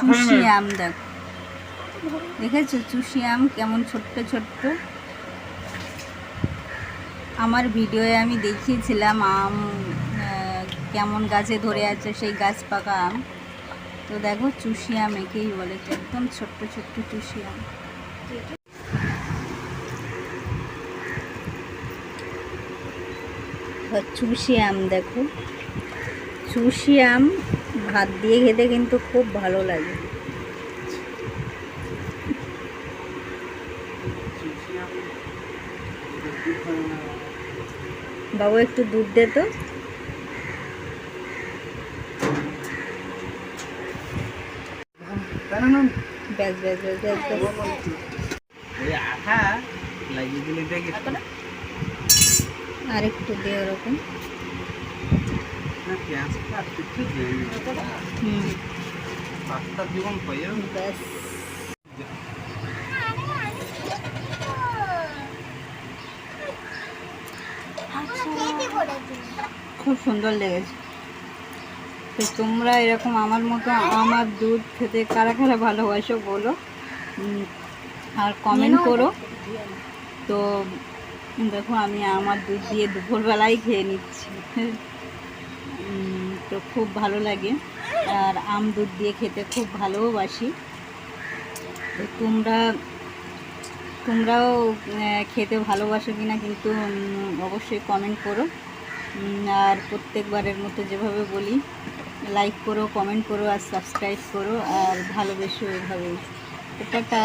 চুষি আম দেখো। দেখেছ চুষি আম কেমন ছোট্ট ছোট্ট? আমার ভিডিওয়ে আমি দেখিয়েছিলাম আম কেমন গাছে ধরে আছে সেই গাছ পাকা আম। তো দেখো চুষি আম একেই বলে একদম ছোট্ট ছোট্ট চুষি আম চুষি আম দেখো। চুষি আম ভাত দিয়ে খেতে কিন্তু খুব ভালো লাগে। বাবু একটু দুধ দে তো। ব্যাস ব্যাস ব্যাস আর একটু দে ওরকম। জীবন খুব সুন্দর লেগেছে। তো তোমরা এরকম আমার মতো আমার দুধ খেতে কারা কারা ভালোবাসো বলো। আর কমেন্ট করো। তো দেখো আমি আমার দুধ দিয়ে দুপুরবেলায় খেয়ে নিচ্ছি। তো খুব ভালো লাগে। আর আম দুধ দিয়ে খেতে খুব ভালোবাসি। তো তোমরা, তোমরাও খেতে ভালোবাসো কিনা কিন্তু অবশ্যই কমেন্ট করো। আর প্রত্যেকবারের মতো যেভাবে বলি লাইক করো কমেন্ট করো, আর সাবস্ক্রাইব করো, আর ভালোবেসো এভাবেই। টাটা।